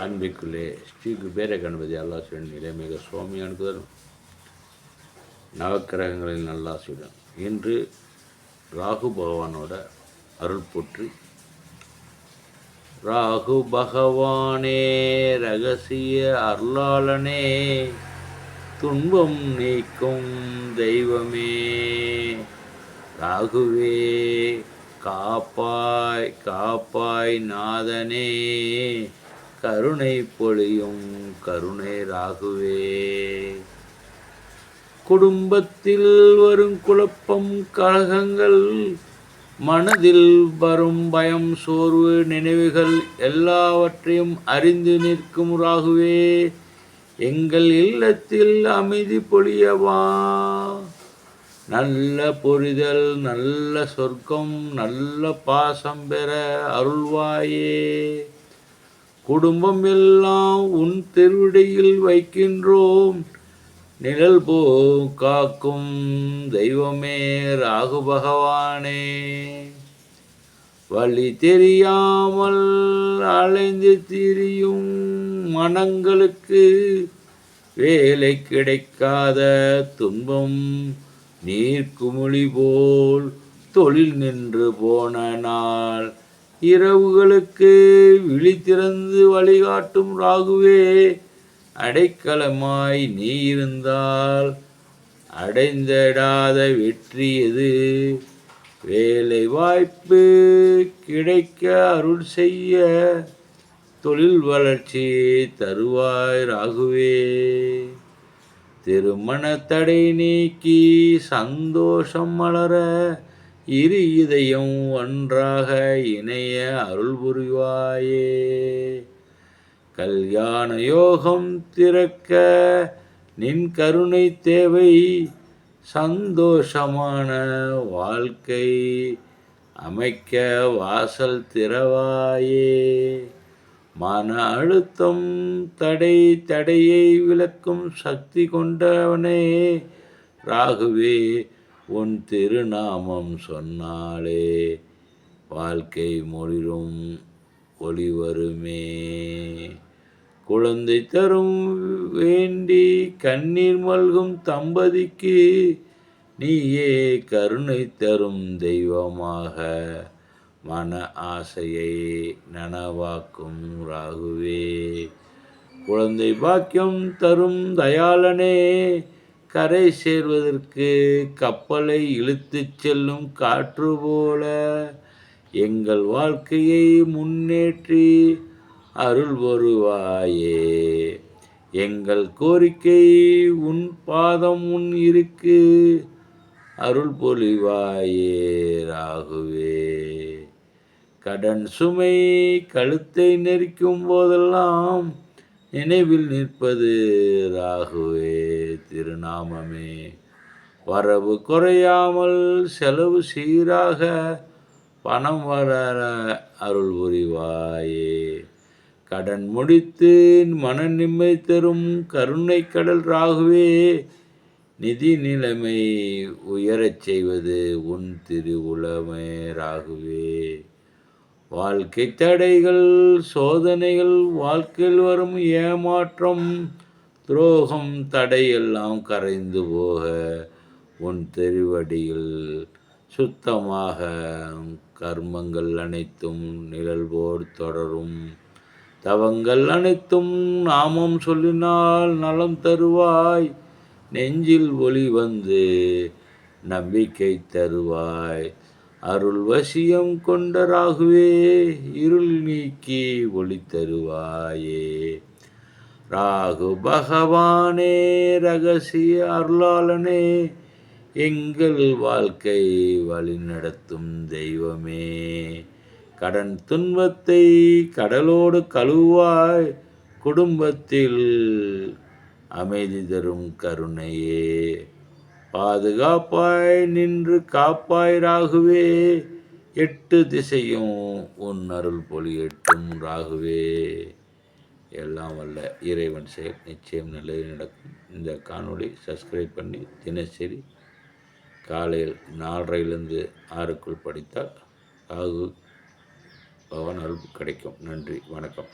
அன்பிக்குள்ளே ஸ்ரீ குபேர கணபதி அல்லாசுடன் நிலைமிக சுவாமி அனுப்புதலும் நவக்கிரகங்களில் நல்லாசியுடன். இன்று ராகு பகவானோட அருள் போற்றி ராகு பகவானே ரகசிய அருளாளனே துன்பம் நீக்கும் தெய்வமே ராகுவே காப்பாய் காப்பாய் நாதனே. கருணை பொழியும் கருணை ராகுவே. குடும்பத்தில் வரும் குழப்பம் கழகங்கள் மனதில் வரும் பயம் சோர்வு நினைவுகள் எல்லாவற்றையும் அறிந்து நிற்கும் ராகுவே. எங்கள் இல்லத்தில் அமைதி பொழியவா? நல்ல பொரிதல் நல்ல சொர்க்கம் நல்ல பாசம் பெற அருள்வாயே. குடும்பம் எல்லாம் உன் திருவிடையில் வைக்கின்றோம். நிழல் போ காக்கும் தெய்வமே ராகு பகவானே. வழி தெரியாமல் அலைந்து திரியும் மனங்களுக்கு வேலை கிடைக்காத துன்பம் நீர்க்குமுழி போல் தொழில் நின்று போன நாள். இரவுகளுக்கு விழித்திறந்து வழிகாட்டும் ராகுவே அடைக்கலமாய் நீ இருந்தால் அடைந்திடாத வெற்றி எது? வேலை வாய்ப்பு கிடைக்க அருள் செய்ய தொழில் வளர்ச்சி தருவாய் ராகுவே. திருமண தடை நீக்கி சந்தோஷம் மலர இரு இதயம் ஒன்றாக இணைய அருள் புரிவாயே. கல்யாண யோகம் திறக்க நின் கருணை தேவை சந்தோஷமான வாழ்க்கை அமைக்க வாசல் திறவாயே. மன அழுத்தம் தடை தடையை விளக்கும் சக்தி கொண்டவனே. ராகுவே உன் திருநாமம் சொன்னாலே வாழ்க்கை மொழிரும் ஒளி வருமே குழந்தை தரும் வேண்டி கண்ணீர் மல்கும் தம்பதிக்கு நீயே கருணை தரும் தெய்வமாக. மன ஆசையை நனவாக்கும் ராகுவே. குழந்தை பாக்கியம் தரும் தயாளனே கரை சேர்வதற்கு கப்பலை இழுத்துச் செல்லும் காற்று போல எங்கள் வாழ்க்கையை முன்னேற்றி அருள் வருவாயே. எங்கள் கோரிக்கை உன் பாதம் உன் இருக்கு. அருள் பொழிவாயே ராகுவே. கடன் சுமை கழுத்தை நெரிக்கும் போதெல்லாம் நினைவில் நிற்பது ராகுவே திருநாமமே. வரவு குறையாமல் செலவு சீராக பணம் வர அருள் புரிவாயே. கடன் முடித்து மன நிம்மதி தரும் கருணை கடல் ராகுவே. நிதி நிலைமை உயரச் செய்வது உன் திருவுளமே ராகுவே. வாழ்க்கை தடைகள் சோதனைகள் வாழ்க்கையில் வரும் ஏமாற்றம் துரோகம் தடையெல்லாம் கரைந்து போக உன் தெருவடியில் சுத்தமாக கர்மங்கள் அனைத்தும் நிழல் போர் தொடரும். தவங்கள் அனைத்தும் நாமம் சொல்லினால் நலம் தருவாய். நெஞ்சில் ஒளி வந்து நம்பிக்கை தருவாய். அருள் வசியம் கொண்ட ராகுவே இருள் நீக்கி ஒளி தருவாயே. ராகு பகவானே ரகசிய அருளாளனே எங்கள் வாழ்க்கை வழிநடத்தும் தெய்வமே. கடன் துன்பத்தை கடலோடு கழுவாய் குடும்பத்தில் அமைதி தரும் கருணையே. பாதுகாப்பாய் நின்று காப்பாய் ராகுவே. எட்டு திசையும் உன் அருள் பொழியட்டும் ராகுவே. எல்லாம் வல்ல இறைவன் செயல் நிச்சயம் நல்லது நடக்கும். இந்த காணொளி சப்ஸ்கிரைப் பண்ணி தினசரி காலையில் நாலரையிலிருந்து ஆறுக்குள் படித்தால் ராகு பவன் அருள் கிடைக்கும். நன்றி வணக்கம்.